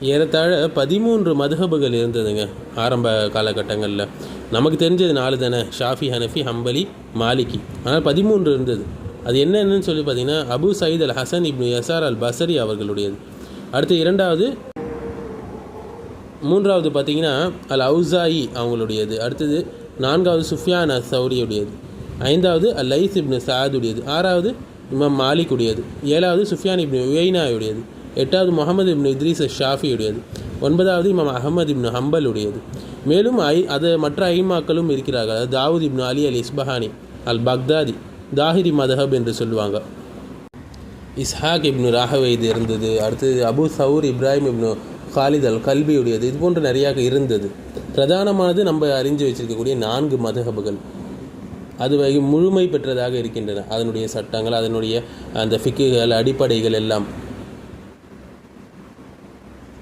ஏறத்தாழ பதிமூன்று மதுஹபுகள் இருந்ததுங்க ஆரம்ப காலகட்டங்களில். நமக்கு தெரிஞ்சது நாலு தானே ஷாஃபி ஹனஃபி ஹம்பலி மாலிகி. ஆனால் பதிமூன்று இருந்தது. அது என்னென்னு சொல்லி பார்த்தீங்கன்னா Abu Sayeed Al Hasan Ibn Yasar Al Basri அவர்களுடையது. அடுத்து இரண்டாவது மூன்றாவது பார்த்தீங்கன்னா அல் அவுசாயி அவங்களுடையது. அடுத்தது நான்காவது சுஃபியான் அஸ் சௌரியுடையது ஐந்தாவது அல் லைஸ் இப்னு சாதுடையது. ஆறாவது இமாம் மாலிக் உடையது. ஏழாவது சுஃபியான் இப்னு உயைனாயுடையது. எட்டாவது முகமது இப்னு இத்ரீஸ் ஷாஃபியுடையது. ஒன்பதாவது இமாம் அகமது இப்னு ஹம்பல் உடையது மேலும் ஐ அது மற்ற ஐமாக்களும் இருக்கிறார்கள். அதாவது தாவூத் இப்னு அலி அல் இஸ்பஹானி அல் பக்தாதி தாஹிரி மதஹப் என்று சொல்லுவாங்க. இஸ்ஹாக் இப்னு ராகவைது இருந்தது. அடுத்தது Abu Thawr Ibrahim Ibn Khalid Al கல்வியுடையது இது போன்று நிறையாக இருந்தது. பிரதானமானது நம்ம அறிஞ்சு வச்சிருக்கக்கூடிய நான்கு மதஹபுகள். அது முழுமை பெற்றதாக இருக்கின்றன. அதனுடைய சட்டங்கள் அதனுடைய அந்த ஃபிக்குகள் அடிப்படைகள் எல்லாம்.